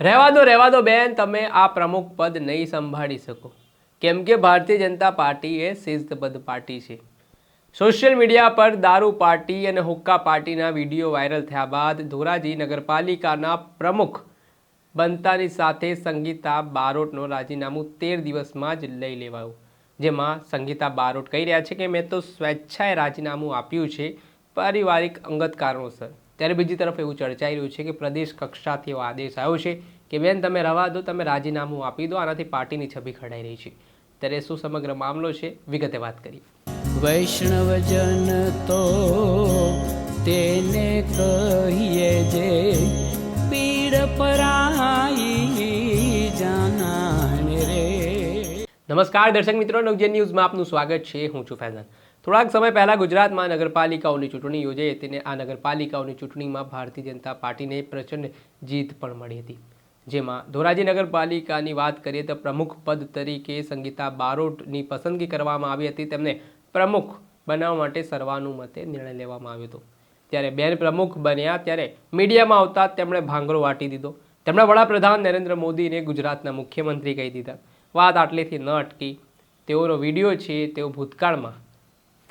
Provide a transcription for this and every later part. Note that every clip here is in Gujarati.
રહેવા દો રહેવા દો બેન, તમે આ પ્રમુખ પદ નહીં સંભાળી શકો. કેમ કે ભારતીય જનતા પાર્ટી એ શિસ્તબદ્ધ પાર્ટી છે. સોશિયલ મીડિયા પર દારૂ પાર્ટી અને હુક્કા પાર્ટીના વીડિયો વાયરલ થયા બાદ ધોરાજી નગરપાલિકાના પ્રમુખ બનતાની સાથે સંગીતા બારોટનો રાજીનામું તેર દિવસમાં જ લઈ લેવાયું. જેમાં સંગીતા બારોટ કહી રહ્યા છે કે, મેં તો સ્વેચ્છાએ રાજીનામું આપ્યું છે, પારિવારિક અંગત કારણોસર. ત્યારે બીજી તરફ એવું ચર્ચાઈ રહ્યું છે કે પ્રદેશ કક્ષાથી એવો આદેશ આવ્યો છે કે બેન તમે રવા દો તમે રાજીનામું આપી દો આનાથી પાર્ટીની છબી ખડાઈ રહી છે. ત્યારે શું સમગ્ર મામલો છે? વિગતે વાત કરી વૈષ્ણવજન તો તેને કહીએ જે પીડ પરાઈ જાનાને રે. નમસ્કાર દર્શક મિત્રો નવજન ન્યૂઝમાં આપનું સ્વાગત છે હું છું ફૈઝાન. થોડાક સમય પહેલાં ગુજરાતમાં નગરપાલિકાઓની ચૂંટણી યોજાઈ હતી અને આ નગરપાલિકાઓની ચૂંટણીમાં ભારતીય જનતા પાર્ટીને પ્રચંડ જીત પણ મળી હતી. જેમાં ધોરાજી નગરપાલિકાની વાત કરીએ તો પ્રમુખ પદ તરીકે સંગીતા બારોટની પસંદગી કરવામાં આવી હતી. તેમને પ્રમુખ બનાવવા માટે સર્વાનુમતે નિર્ણય લેવામાં આવ્યો હતો. ત્યારે બેન પ્રમુખ બન્યા ત્યારે મીડિયામાં આવતા તેમણે ભાંગરો વાટી દીધો. તેમણે વડાપ્રધાન નરેન્દ્ર મોદીને ગુજરાતના મુખ્યમંત્રી કહી દીધા. વાત આટલેથી ન અટકી. તેઓનો વીડિયો છે તેઓ ભૂતકાળમાં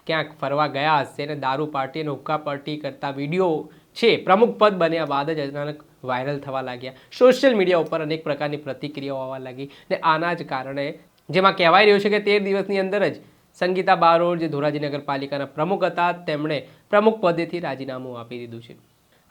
ક્યાંક ફરવા ગયા હશે અને દારૂ પાર્ટી અને હુક્કા પાર્ટી કરતા વીડિયો છે, પ્રમુખ પદ બન્યા બાદ જ અચાનક વાયરલ થવા લાગ્યા. સોશિયલ મીડિયા ઉપર અનેક પ્રકારની પ્રતિક્રિયાઓ આવવા લાગી ને આના જ કારણે જેમાં કહેવાય રહ્યું છે કે તેર દિવસની અંદર જ સંગીતા બારોડ જે ધોરાજી નગરપાલિકાના પ્રમુખ હતા, તેમણે પ્રમુખ પદેથી રાજીનામું આપી દીધું છે.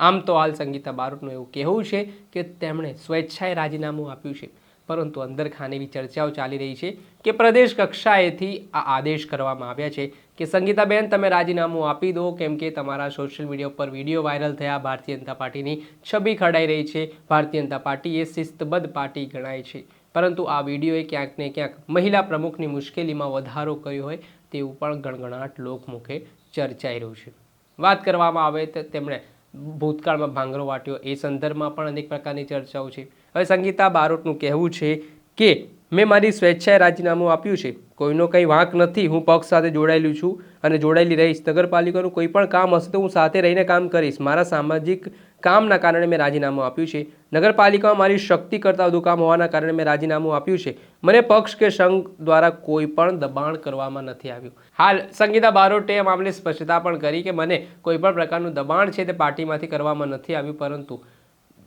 આમ તો હાલ સંગીતા બારોટનું એવું કહેવું છે કે તેમણે સ્વેચ્છાએ રાજીનામું આપ્યું છે. પરંતુ અંદર એવી ચર્ચાઓ ચાલી રહી છે કે પ્રદેશ કક્ષાએથી આ આદેશ કરવામાં આવ્યા છે કે સંગીતાબેન, તમે રાજીનામું આપી દો, કેમ કે તમારા સોશિયલ મીડિયા ઉપર વીડિયો વાયરલ થયા, ભારતીય જનતા પાર્ટીની છબી ખડાઈ રહી છે. ભારતીય જનતા પાર્ટી એ શિસ્તબદ્ધ પાર્ટી ગણાય છે. પરંતુ આ વિડીયોએ ક્યાંક ને ક્યાંક મહિલા પ્રમુખની મુશ્કેલીમાં વધારો કર્યો હોય તેવું પણ ગણગણાટ લોકમુખે ચર્ચાઈ રહ્યું છે. વાત કરવામાં આવે તો તેમણે ભૂતકાળમાં ભાંગરો વાટ્યો. એ સંદર્ભમાં પણ અનેક પ્રકારની ચર્ચાઓ છે. હવે સંગીતા બારોટનું કહેવું છે કે, મેં મારી સ્વેચ્છાએ રાજીનામું આપ્યું છે. કોઈનો કંઈ વાંક નથી. હું પક્ષ સાથે જોડાયેલું છું અને જોડાયેલી રહીશ. નગરપાલિકાનું કોઈ પણ કામ હશે તો હું સાથે રહીને કામ કરીશ. મારા સામાજિક કામના કારણે મેં રાજીનામું આપ્યું છે. નગરપાલિકામાં મારી શક્તિ કરતાં વધુ કામ હોવાના કારણે મેં રાજીનામું આપ્યું છે. મને પક્ષ કે સંઘ દ્વારા કોઈ પણ દબાણ કરવામાં નથી આવ્યું. હાલ સંગીતા બારોટે મામલે સ્પષ્ટતા પણ કરી કે મને કોઈ પણ પ્રકારનું દબાણ છે તે પાર્ટીમાંથી કરવામાં નથી આવ્યું, પરંતુ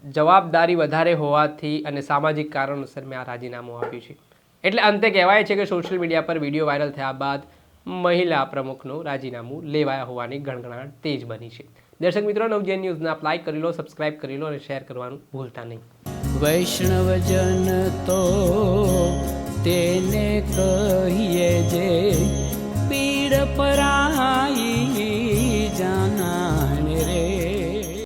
જવાબદારી વધારે હોવાથી અને સામાજિક કારણોસર મેં આ રાજીનામું આપ્યું છે. એટલે અંતે કહેવાય છે કે સોશિયલ મીડિયા પર વીડિયો વાયરલ થયા બાદ મહિલા પ્રમુખનું રાજીનામું લેવાયા હોવાની ગણગણાટ તેજ બની છે. દર્શક મિત્રો, નવજીવન ન્યૂઝને અપ્લાય લાઇક કરી લો સબસ્ક્રાઇબ કરી લો અને શેર કરવાનું ભૂલતા નહીં. વૈષ્ણવજન તો તેને કહીએ જે પીડ પર